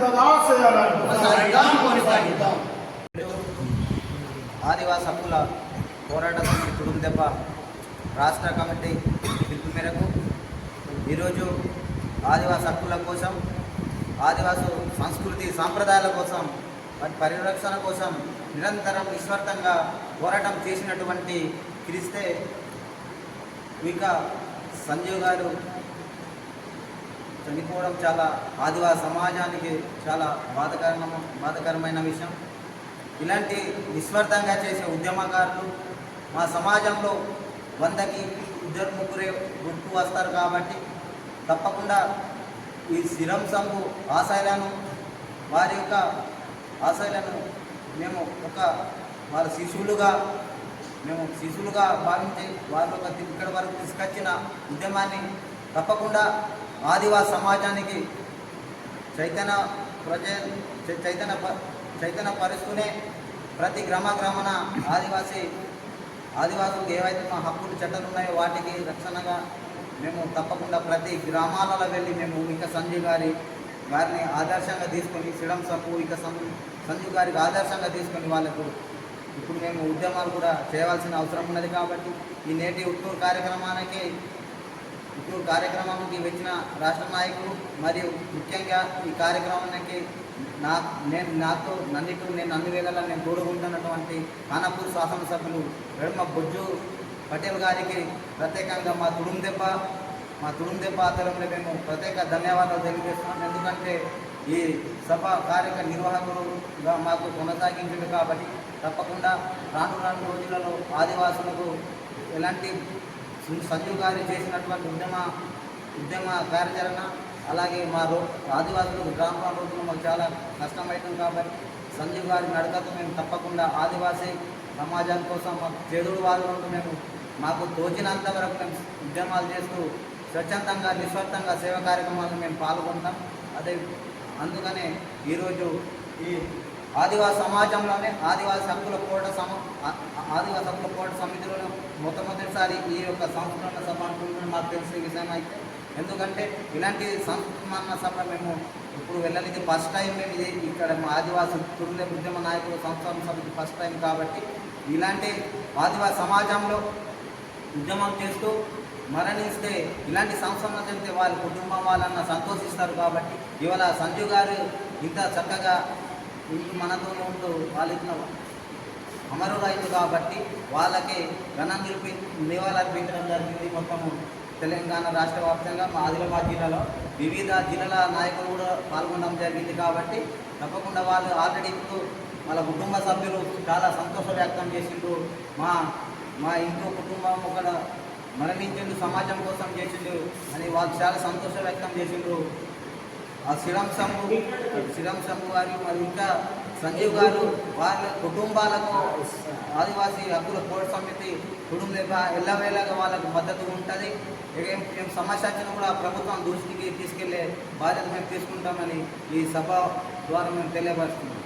దాదా ఆశయాలను ఆదివాసీ హక్కుల పోరాట సమితి తుడుందెబ్బ రాష్ట్ర కమిటీ పిలుపు మేరకు ఈరోజు ఆదివాసీ హక్కుల కోసం ఆదివాసు సంస్కృతి సాంప్రదాయాల కోసం వారి పరిరక్షణ కోసం నిరంతరం నిస్వార్థంగా పోరాటం చేసినటువంటి క్రిస్తే ఇక సంజీవ్ గారు చనిపోవడం చాలా ఆదివాసీ సమాజానికి చాలా బాధకరణ బాధకరమైన విషయం. ఇలాంటి నిస్వార్థంగా చేసే ఉద్యమకారులు మా సమాజంలో వందకి ఇద్దరు ముగ్గురే గుర్తు వస్తారు కాబట్టి తప్పకుండా ఈ శిరం సంఘు ఆశయాలను వారి యొక్క ఆశయాలను మేము ఒక వాళ్ళ శిశువులుగా మేము శిశువులుగా భావించి వారి ఒక ఇక్కడి వరకు తీసుకొచ్చిన ఉద్యమాన్ని తప్పకుండా ఆదివాస సమాజానికి చైతన్య ప్రజ చైతన్య ప- చైతన్య పరుస్తూనే ప్రతి గ్రామ గ్రామన ఆదివాసీ ఆదివాసులకు ఏవైతే మా హక్కులు చట్టాలు ఉన్నాయో వాటికి రక్షణగా మేము తప్పకుండా ప్రతి గ్రామాలలో వెళ్ళి మేము ఇంకా సంజయ్ గారి వారిని ఆదర్శంగా తీసుకొని శ్రీడం సప్పు ఇక సం- సంజయ్ గారికి ఆదర్శంగా తీసుకొని వాళ్ళకు ఇప్పుడు మేము ఉద్యమాలు కూడా చేయవలసిన అవసరం ఉన్నది కాబట్టి ఈ నేటి ఉత్తూరు కార్యక్రమానికి ఉత్తూరు కార్యక్రమానికి వచ్చిన రాష్ట్ర నాయకులు మరియు ముఖ్యంగా ఈ కార్యక్రమానికి నా నేను నాతో నన్నిటు నేను అన్ని వేళలా నేను తోడుకుంటున్నటువంటి ఖానాపూర్ శాసనసభ్యులు వెడమ బొజ్జు పటేల్ గారికి ప్రత్యేకంగా మా తుడుం దెబ్బ. మా తుడుం దెబ్బ మేము ప్రత్యేక ధన్యవాదాలు తెలియజేస్తున్నాం. ఎందుకంటే ఈ సభ కార్యక్రమ నిర్వాహకులుగా మాకు కొనసాగించింది కాబట్టి తప్పకుండా రాను రాను రోజులలో ఆదివాసులకు ఎలాంటి సంజీవ్ గారు చేసినటువంటి ఉద్యమ ఉద్యమ కార్యాచరణ అలాగే మా రో ఆదివాసులకు గ్రామ రోజులు మాకు చాలా కష్టమవుతుంది కాబట్టి సంజీవ్ గారి నడకతో మేము తప్పకుండా ఆదివాసీ సమాజం కోసం మాకు చేదుడు వారు మేము మాకు తోచినంత వరకు మేము ఉద్యమాలు చేస్తూ స్వచ్ఛందంగా నిస్వార్థంగా సేవా కార్యక్రమాలను మేము పాల్గొంటాం. అదే అందుకనే ఈరోజు ఈ ఆదివాసీ సమాజంలోనే ఆదివాసీ హక్కుల పోట సమ ఆదివాసీ హక్కుల పోట సమితిలోనే మొట్టమొదటిసారి ఈ యొక్క సంస్కరణ సభ అంటున్నాను మాకు తెలిసిన విషయం అయితే ఎందుకంటే ఇలాంటి సంస్కరణ సభ మేము ఇప్పుడు వెళ్ళలేదు. ఫస్ట్ టైం మేము ఇది ఇక్కడ మా ఆదివాసీ తురులే ఉద్యమ నాయకుల సంస్కరణ సభకి ఫస్ట్ టైం కాబట్టి ఇలాంటి ఆదివాసీ సమాజంలో ఉద్యమం చేస్తూ మరణిస్తే ఇలాంటి సంస్థలు చెప్తే వాళ్ళ కుటుంబం వాళ్ళన్న సంతోషిస్తారు కాబట్టి ఇవాళ సంజు గారు ఇంత చక్కగా మనతో ఉంటూ వాళ్ళిచ్చిన అమరులైంది కాబట్టి వాళ్ళకి ఘన నిలిపి నివాళులర్పించడం జరిగింది మొత్తము తెలంగాణ రాష్ట్ర వ్యాప్తంగా మా ఆదిలాబాద్ జిల్లాలో. వివిధ జిల్లాల నాయకులు కూడా పాల్గొనడం జరిగింది కాబట్టి తప్పకుండా వాళ్ళు ఆల్రెడీ ఇప్పుడు వాళ్ళ కుటుంబ సభ్యులు చాలా సంతోషం వ్యక్తం చేసిండ్రు. మా మా ఇంట్లో కుటుంబం ఒక మరణించిండు సమాజం కోసం చేసిండు అని వాళ్ళు చాలా సంతోషం వ్యక్తం చేసిండ్రు. ఆ శ్రీరామ్ శంభు శ్రీరామ్ శంభు గారు మరి ఇంకా సంజీవ్ గారు వాళ్ళ కుటుంబాలకు ఆదివాసీ హక్కుల పోరాట సమితి కుటుంబ ఎల్లవేళగా వాళ్ళకు మద్దతు ఉంటుంది. ఏం ఏం సమస్య వచ్చినా కూడా ప్రభుత్వం దృష్టికి తీసుకెళ్ళే బాధ్యత మేము తీసుకుంటామని ఈ సభ ద్వారా మేము తెలియపరుస్తున్నాం.